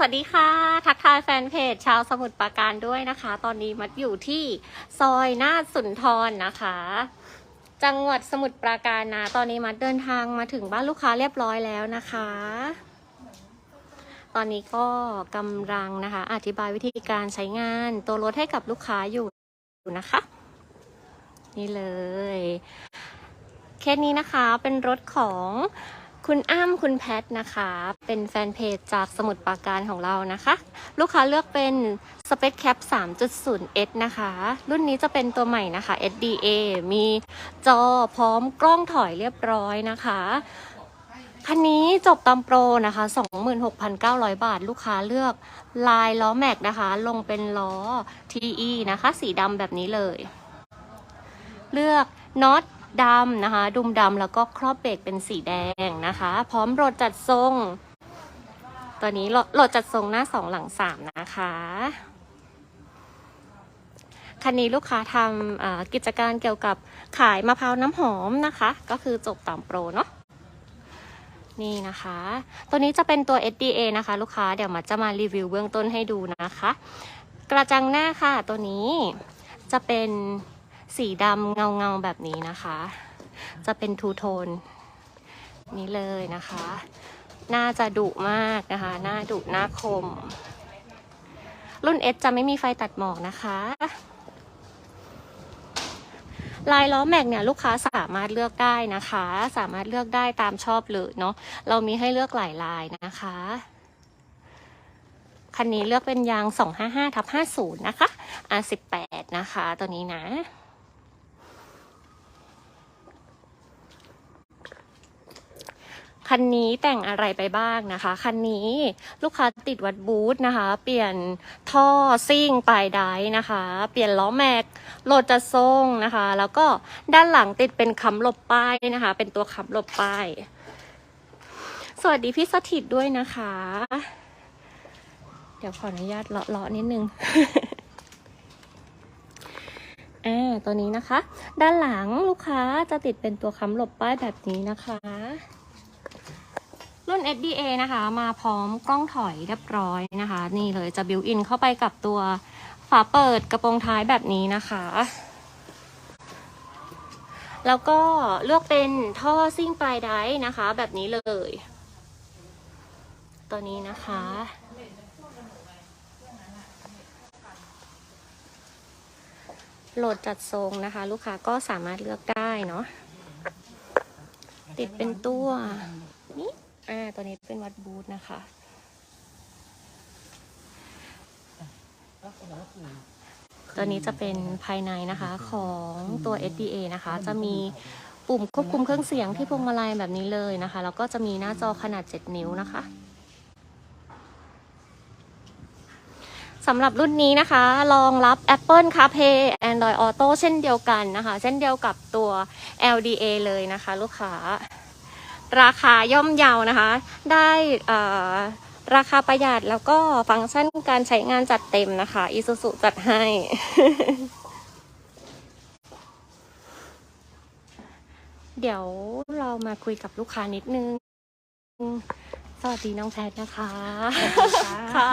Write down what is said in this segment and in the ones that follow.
สวัสดีค่ะ ทักทายแฟนเพจชาวสมุทรปราการด้วยนะคะ ตอนนี้มัดอยู่ที่ซอยนาฏสุนทรนะคะ จังหวัดสมุทรปราการนะ ตอนนี้มัดเดินทางมาถึงบ้านลูกค้าเรียบร้อยแล้วนะคะ ตอนนี้ก็กำลังนะคะ อธิบายวิธีการใช้งานตัวรถให้กับลูกค้าอยู่นะคะ นี่เลย เคสนี้นะคะเป็นรถของ คุณอ้ำคุณแพทนะคะ เป็นแฟนเพจจากสมุดปราการของเรานะคะ ลูกค้าเลือกเป็น Space Cap 3.0S นะคะ รุ่นนี้จะเป็นตัวใหม่นะคะ SDA มีจอพร้อมกล้องถอยเรียบร้อยนะคะคันนี้จบตามโปรนะคะ 26,900 บาท ลูกค้าเลือกลายล้อแม็กนะคะ ลงเป็นล้อ TE นะคะ สีดำแบบนี้เลย เลือกน็อต ดำนะคะ ดุมดำแล้วก็ครอบเบรกเป็นสีแดงนะคะ พร้อมโหลดจัดทรง ตัวนี้โหลดจัดทรงหน้าสองหลังสามนะคะคันนี้ลูกค้าทำกิจการเกี่ยวกับขายมะพร้าวน้ำหอมนะคะ ก็คือจบตามโปรเนาะนี่นะคะ ตัวนี้จะเป็นตัว SDA นะคะ ลูกค้าเดี๋ยวมาจะมารีวิวเบื้องต้นให้ดูนะคะ กระจังหน้าค่ะตัวนี้จะเป็น สีดำเงาเงาแบบนี้นะคะ จะเป็นทูโทนนี้เลยนะคะ น่าจะดุมากนะคะ หน้าดุหน้าคม รุ่น S จะไม่มีไฟตัดหมอกนะคะ ลายล้อแม็กเนี่ยลูกค้าสามารถเลือกได้นะคะ สามารถเลือกได้ตามชอบเลยเนาะ เรามีให้เลือกหลายลายนะคะคันนี้เลือกเป็นยาง 255ทับ50 นะคะ R18 นะคะ ตัวนี้นะ คันนี้แต่งอะไรไปบ้างนะคะ คันนี้ลูกค้าติดวัดบูธนะคะ เปลี่ยนท่อซิ่งปลายไดนะคะ เปลี่ยนล้อแม็กโหลดจะทรงนะคะ แล้วก็ด้านหลังติดเป็นค้ำหลบป้ายนะคะ เป็นตัวค้ำหลบป้าย สวัสดีพี่สถิตด้วยนะคะ เดี๋ยวขออนุญาตเลาะๆนิดนึงอ่าตัวนี้นะคะ ด้านหลังลูกค้าจะติดเป็นตัวค้ำหลบป้ายแบบนี้นะคะ รุ่น SDA นะคะ มาพร้อมกล้องถอยเรียบร้อยนะคะ นี่เลยจะบิวอินเข้าไปกับตัวฝาเปิดกระโปรงท้ายแบบนี้นะคะ แล้วก็เลือกเป็นท่อซิ่งปลายไดร์นะคะ แบบนี้เลย ตัวนี้นะคะ โหลดจัดทรงนะคะ ลูกค้าก็สามารถเลือกได้เนาะติดเป็นตัว อ่าตัวนี้เป็นวัดบูธนะคะตัวนี้จะเป็นภายในนะคะของตัว SDA นะคะ จะมีปุ่มควบคุมเครื่องเสียงที่พวงมาลัยแบบนี้เลยนะคะ แล้วก็จะมีหน้าจอขนาด 7 นิ้วนะคะสำหรับรุ่นนี้นะคะรองรับ Apple CarPlay Android Auto เช่นเดียวกันนะคะ เช่นเดียวกับตัว LDA เลยนะคะ ลูกค้า ราคาย่อมเยานะคะ ได้เอ่อราคาประหยัดแล้วก็ฟังก์ชันการใช้งานจัดเต็มนะคะ Isuzu จัดให้ เดี๋ยวเรามาคุยกับลูกค้านิดนึง สวัสดีน้องแพทนะคะ ค่ะ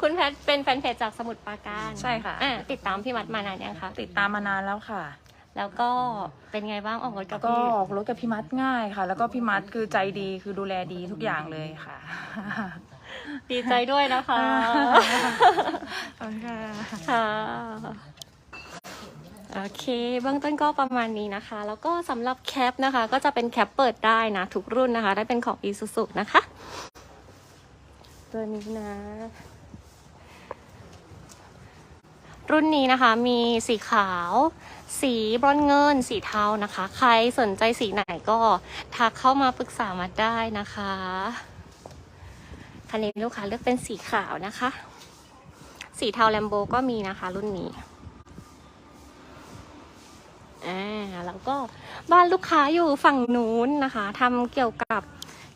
คุณแพทเป็นแฟนเพจจากสมุทรปราการ ใช่ค่ะอ่ติดตามพี่มัดมานานยังคะ ติดตามมานานแล้วค่ะ แล้วก็เป็นไงบ้างออกรถกับก็พี่ออกรถกับพี่มัดง่ายค่ะ แล้วก็พี่มัดคือใจดีคือดูแลดีทุกอย่างเลยค่ะ ดีใจด้วยนะคะขอบคุณค่ะ ค่ะโอเคเบื้องต้นก็ประมาณนี้นะคะ แล้วก็สำหรับแคปนะคะ ก็จะเป็นแคปเปิดได้นะทุกรุ่นนะคะ ได้เป็นของ Isuzu นะคะ ตัวนี้นะ รุ่นนี้นะคะมีสีขาว สีบรอนซ์เงิน สีเทานะคะ ใครสนใจสีไหนก็ทักเข้ามาปรึกษามาได้นะคะคันนี้ลูกค้าเลือกเป็นสีขาวนะคะ สีเทาแลมโบก็มีนะคะ รุ่นนี้อ่าแล้วก็บ้านลูกค้าอยู่ฝั่งนู้นนะคะทำเกี่ยวกับ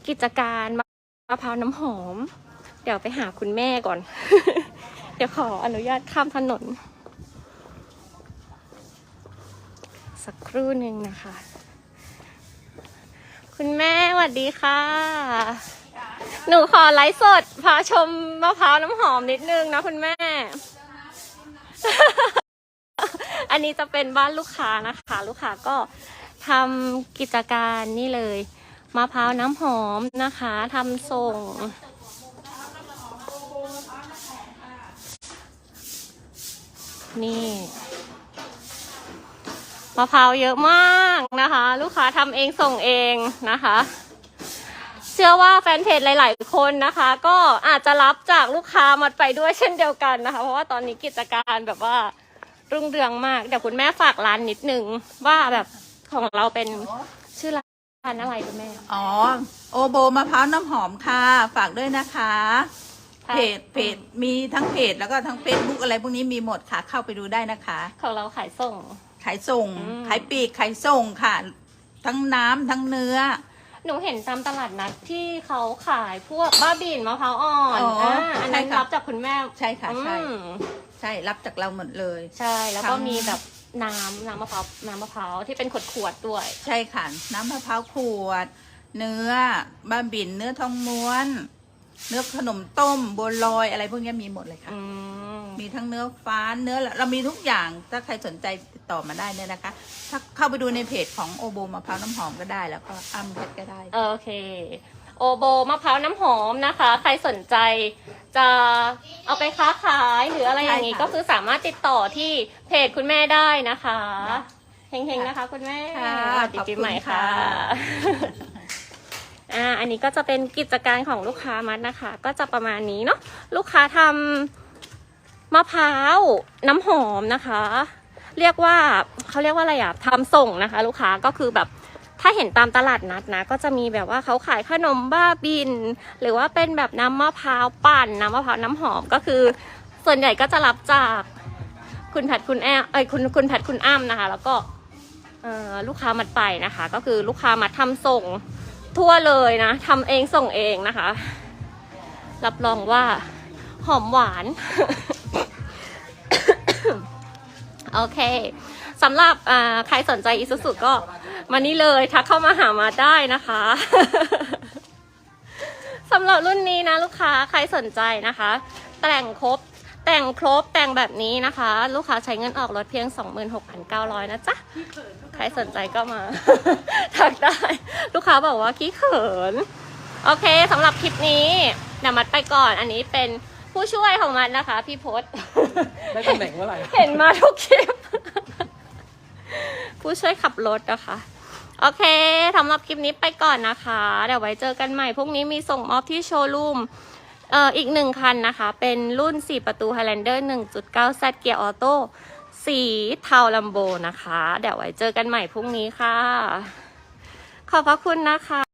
กิจการมะพร้าวน้ำหอม เดี๋ยวไปหาคุณแม่ก่อน เดี๋ยวขออนุญาตข้ามถนน สักครู่หนึ่งนะคะ คุณแม่สวัสดีค่ะ หนูขอไลฟ์สด พาชมมะพร้าวน้ำหอมนิดนึงนะคุณแม่ อันนี้จะเป็นบ้านลูกค้านะคะ ลูกค้าก็ทำกิจการนี่เลยมะพร้าวน้ำหอมนะคะทำส่ง นี่มะพร้าวเยอะมากนะคะ ลูกค้าทำเองส่งเองนะคะ เชื่อว่าแฟนเพจหลาย ๆ คนนะคะ ก็อาจจะรับจากลูกค้ามาไปด้วยเช่นเดียวกันนะคะ เพราะว่าตอนนี้กิจการแบบว่ารุ่งเรืองมาก เดี๋ยวคุณแม่ฝากร้านนิดนึงว่าแบบของเราเป็นชื่อร้านอะไรคุณแม่ อ๋อ โอโบมะพร้าวน้ำหอมค่ะ ฝากด้วยนะคะ ค่ะ เพจเพจมีทั้งเพจแล้วก็ทั้งเฟซบุ๊กอะไรพวกนี้มีหมดค่ะ เข้าไปดูได้นะคะ ของเราขายส่ง ขายส่ง อืม ขายปลีกขายส่งค่ะ ทั้งน้ำทั้งเนื้อ หนูเห็นตามตลาดนัดที่เขาขายพวกบ้าบินมะพร้าวอ่อนอ๋ออ่าอันนั้นใช่ค่ะ รับจากคุณแม่ใช่ค่ะใช่อืมใช่รับจากเราหมดเลย ใช่แล้วก็ทั้งมีแบบน้ำน้ำมะพร้าวน้ำมะพร้าวที่เป็นขวดขวดๆด้วย ใช่ค่ะ น้ำมะพร้าวขวด เนื้อบ้าบินเนื้อทองม้วน เนื้อขนมต้มบัวลอยอะไรพวกนี้มีหมดเลยค่ะ อืม มีทั้งเนื้อฟ้าเนื้อเรามีทุกอย่างถ้าใครสนใจติดต่อมาได้เนี่ยนะคะ ถ้าเข้าไปดูในเพจของโอโบมะพร้าวน้ำหอมก็ได้แล้วก็อ้ำเพชรก็ได้ โอเค โอโบมะพร้าวน้ำหอมนะคะ ใครสนใจจะเอาไปค้าขายหรืออะไรอย่างนี้ ใช่ค่ะก็คือสามารถติดต่อที่เพจคุณแม่ได้นะคะ เฮงๆนะคะคุณแม่ค่ะสวัสดีปีใหม่ค่ะขอบคุณค่ะ อ่าอันนี้ก็จะเป็นกิจการของลูกค้ามัดนะคะ ก็จะประมาณนี้เนาะลูกค้าทำมะพร้าวน้ำหอมนะคะ เรียกว่าเขาเรียกว่าอะไรอะทำส่งนะคะ ลูกค้าก็คือแบบถ้าเห็นตามตลาดนัดนะ ก็จะมีแบบว่าเขาขายขนมบ้าบิน หรือว่าเป็นแบบน้ำมะพร้าวปั่นน้ำมะพร้าวน้ำหอมก็คือ ส่วนใหญ่ก็จะรับจากคุณแพทคุณแอมเอ้ยคุณคุณแพทคุณอ้ำนะคะ แล้วก็ลูกค้ามัดไปนะคะ ก็คือลูกค้ามาทำส่ง ทั่วเลยนะทำเองส่งเองนะคะ รับรองว่าหอมหวาน โอเคสำหรับอ่าใครสนใจอีซูซูก็มานี่เลยทักเข้ามาหามาได้นะคะสำหรับรุ่นนี้นะลูกค้าใครสนใจนะคะ แต่งครบแต่งครบแต่งแบบนี้นะคะ ลูกค้าใช้เงินออกรถเพียง 26,900 นะจ๊ะ ครสนใจก็มา ทักได้ ลูกค้าบอกว่าขี้เขิน โอเคสำหรับคลิปนี้เดี๋ยวมัดไปก่อนอันนี้เป็นผู้ช่วยของมันนะคะ พี่พศได้ตำแหน่งเมื่อไหร่ เห็นมาทุกคลิป ผู้ช่วยขับรถนะคะ โอเคสำหรับคลิปนี้ไปก่อนนะคะ เดี๋ยวไว้เจอกันใหม่พรุ่งนี้มีส่งมอบที่โชว์รูมเอ่ออีกหนึ่งคันนะคะ เป็นรุ่น 4 ประตู Highlander 1.9 Z เกียร์ออโต้ สีเทาลัมโบนะคะ เดี๋ยวไว้เจอกันใหม่พรุ่งนี้ค่ะ ขอบพระคุณนะคะ